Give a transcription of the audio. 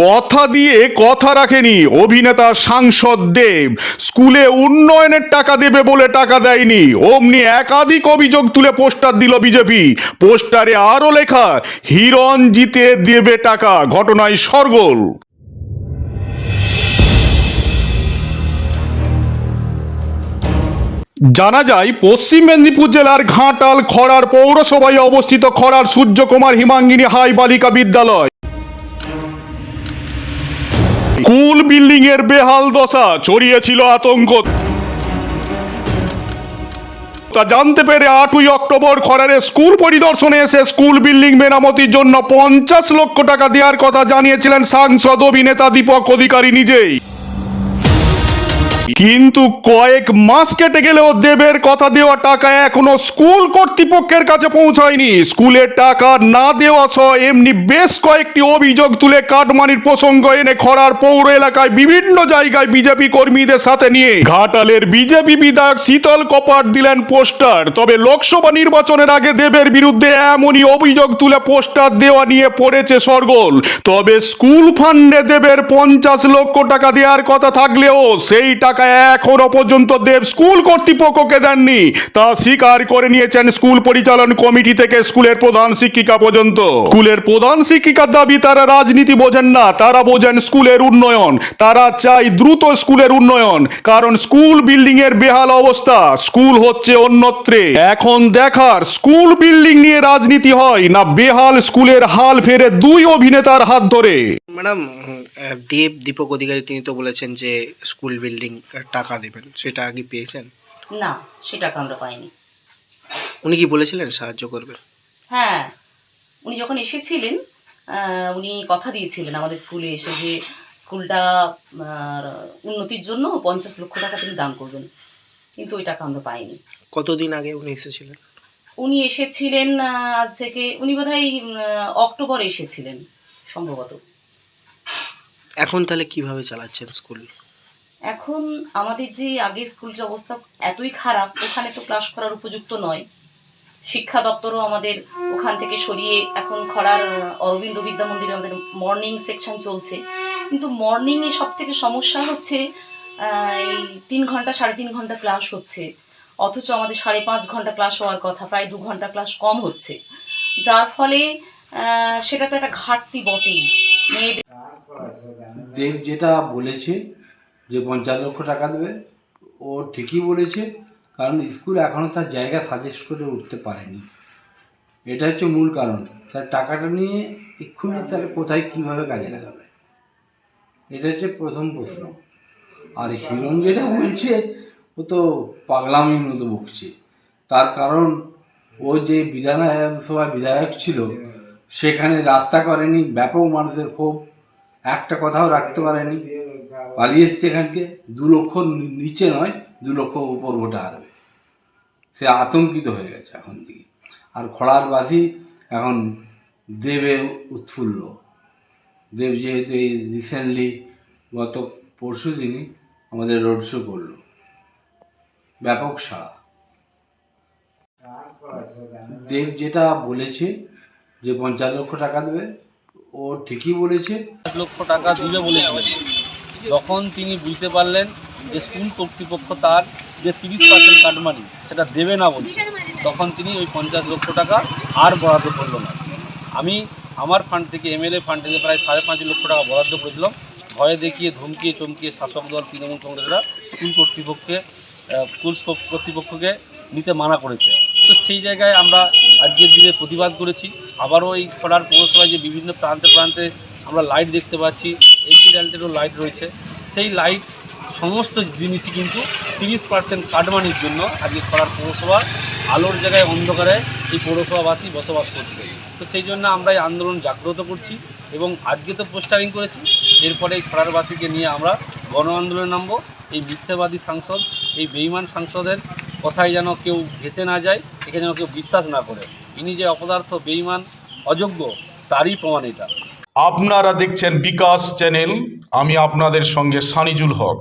কথা দিয়ে কথা রাখেনি অভিনেতা সাংসদ দেব। স্কুলে উন্নয়নের টাকা দেবে বলে টাকা দেয়নি। অমনি একাধিক অভিযোগ তুলে পোস্টার দিল বিজেপি। পোস্টারে আরও লেখা হিরণ জিতে দেবে টাকা, ঘটনায় সরগোল। জানা যায়, পশ্চিম মেদিনীপুর জেলার ঘাটাল খড়ার পৌরসভায় অবস্থিত খড়ার সূর্যকুমার হিমাঙ্গিনী হাই বালিকা বিদ্যালয়। স্কুল বিল্ডিং এর বেহাল দশা, ছড়িয়েছিল আতঙ্ক। তা জানতে পেরে আটই অক্টোবর খরারে স্কুল পরিদর্শনে এসে স্কুল বিল্ডিং মেরামতির জন্য পঞ্চাশ লক্ষ টাকা দেওয়ার কথা জানিয়েছিলেন সাংসদ, অভিনেতা, দীপক, অধিকারী নিজেই। কিন্তু কয়েক মাস কেটে গেলেও দেবের কথা দেওয়া টাকা এখনও স্কুল কর্তৃপক্ষের কাছে পৌঁছায়নি। স্কুলের টাকা না দেওয়া সহ এমনি বেশ কয়েকটি অভিযোগ তুলে কাটমানির প্রসঙ্গ এনে খরার পৌর এলাকায় বিভিন্ন জায়গায় বিজেপি কর্মীদের সাথে নিয়ে ঘাটালের বিজেপি বিধায়ক শীতল কপাট দিলেন পোস্টার। তবে লোকসভা নির্বাচনের আগে দেবের বিরুদ্ধে এমনই অভিযোগ তুলে পোস্টার দেওয়া নিয়ে পড়েছে সরগোল। তবে স্কুল ফান্ডে দেবের পঞ্চাশ লক্ষ টাকা দেওয়ার কথা থাকলেও সেই টাকা এখনও পর্যন্ত দেব স্কুল কর্তৃপক্ষকে দেননি। তা স্বীকার করে নিয়েছেন স্কুল পরিচালন কমিটি থেকে স্কুলের প্রধান শিক্ষিকা পর্যন্ত। স্কুলের প্রধান শিক্ষিকার দাবি, তারা রাজনীতি বোঝেন না, তারা বোঝেন স্কুলের উন্নয়ন। তারা চাই দ্রুত স্কুলের উন্নয়ন, কারণ স্কুল বিল্ডিং এর বেহাল অবস্থা, স্কুল হচ্ছে অন্যত্রে। এখন দেখার, স্কুল বিল্ডিং নিয়ে রাজনীতি হয় না, বেহাল স্কুলের হাল ফেরে দুই অভিনেতার হাত ধরে। ম্যাডাম দেব দীপক অধিকারী তিনি তো বলেছেন যে স্কুল বিল্ডিং টাকা দেবেন। সেটা আগে পেয়েছেন? না সে টাকা আমরা পাইনি। উনি কি বলেছিলেন সাহায্য করবেন? হ্যাঁ উনি যখন এসেছিলেন আহ, উনি কথা দিয়েছিলেন আমাদের স্কুলে এসে যে স্কুলটা আহ, উন্নতির জন্য পঞ্চাশ লক্ষ টাকা তিনি দান করবেন। কিন্তু ওই টাকা আমরা পাইনি। কতদিন আগে উনি এসেছিলেন? উনি এসেছিলেন আহ, আজ থেকে উনি বোধহয় উম, আহ, অক্টোবরে এসেছিলেন সম্ভবত। এখন তাহলে কীভাবে চালাচ্ছেন স্কুল এখন আমাদের যে আগের স্কুলের অবস্থা এতই খারাপ ওখানে তো ক্লাস করার উপযুক্ত নয়। শিক্ষা দপ্তরও আমাদের ওখান থেকে সরিয়ে এখন আহ, অরবিন্দ বিদ্যা মন্দিরে আমাদের মর্নিং সেকশন চলছে। কিন্তু মর্নিংয়ে সব থেকে সমস্যা হচ্ছে এই তিন ঘণ্টা সাড়ে তিন ঘণ্টা ক্লাস হচ্ছে। অথচ আমাদের সাড়ে পাঁচ ঘণ্টা ক্লাস হওয়ার কথা প্রায় দু ঘণ্টা ক্লাস কম হচ্ছে। যার ফলে সেটা তো একটা ঘাটতি বটেই। মেয়েদের দেব যেটা বলেছে যে পঞ্চাশ লক্ষ টাকা দেবে, ও ঠিকই বলেছে, কারণ স্কুল এখনও তার জায়গা সাজেস্ট করে উঠতে পারেনি। এটা হচ্ছে মূল কারণ। তার টাকাটা নিয়ে এক্ষুনি তাহলে কোথায় কীভাবে কাজে লাগাবে? এটা হচ্ছে প্রথম প্রশ্ন। আর হিরণ যেটা বলছে, ও তো পাগলামির মতো বকছে। তার কারণ, ও যে বিধানসভা বিধায়ক ছিল, সেখানে রাস্তা করেনি, ব্যাপক মানুষের ক্ষোভ একটা কথাও রাখতে পারেনি। পালিয়ে এসছে এখানকে, দু লক্ষ নিচে নয়, দু লক্ষ উপর ভোটে হারবে। সে আতঙ্কিত হয়ে গেছে এখন থেকে। আর খড়ারবাসী এখন দেবে উৎফুল্ল। দেব যেহেতু এই রিসেন্টলি গত পরশু দিনই আমাদের রোড শো করল। ব্যাপক সাড়া। দেব যেটা বলেছে যে পঞ্চাশ লক্ষ টাকা দেবে ও ঠিকই বলেছে। এক লক্ষ টাকা দিবে বলেছিলেন। যখন তিনি বুঝতে পারলেন যে স্কুল কর্তৃপক্ষ তার যে তিরিশ পার্সেন্ট কাটমানি সেটা দেবে না বলছে তখন তিনি ওই পঞ্চাশ লক্ষ টাকা আর বরাদ্দ করল না। আমি আমার ফান্ড থেকে এমএলএ ফান্ড থেকে প্রায় সাড়ে পাঁচ লক্ষ টাকা বরাদ্দ করেছিলাম। ভয়ে দেখিয়ে ধমকিয়ে চমকিয়ে শাসক দল, তৃণমূল কংগ্রেসরা স্কুল কর্তৃপক্ষকে স্কুল কর্তৃপক্ষকে নিতে মানা করেছে। তো সেই জায়গায় আমরা আজকের দিনে প্রতিবাদ করেছি। আবারও এই খোলার পৌরসভায় যে বিভিন্ন প্রান্তে প্রান্তে আমরা লাইট দেখতে পাচ্ছি এইচি লাইটেরও লাইট রয়েছে। সেই লাইট সমস্ত জিনিসই কিন্তু তিরিশ পার্সেন্ট কাটমানির জন্য আজকে খোলার পৌরসভা আলোর জায়গায় অন্ধকারে এই পৌরসভাবাসী বসবাস করছে। তো সেই জন্য আমরা এই আন্দোলন জাগ্রত করছি এবং আজকে তো পোস্টারিং করেছি। এরপরে এই খোলারবাসীকে নিয়ে আমরা গণ আন্দোলনে নামবো। এই মিথ্যাবাদী সাংসদ, এই বেইমান সাংসদের কথায় যেন কেউ ভেসে না যায়, একে যেন কেউ বিশ্বাস না করে। ইনি যে অপদার্থ বেইমান অযোগ্য, তারই প্রমাণ এটা। আপনারা দেখছেন বিকাশ চ্যানেল, আমি আপনাদের সঙ্গে সানিজুল হক।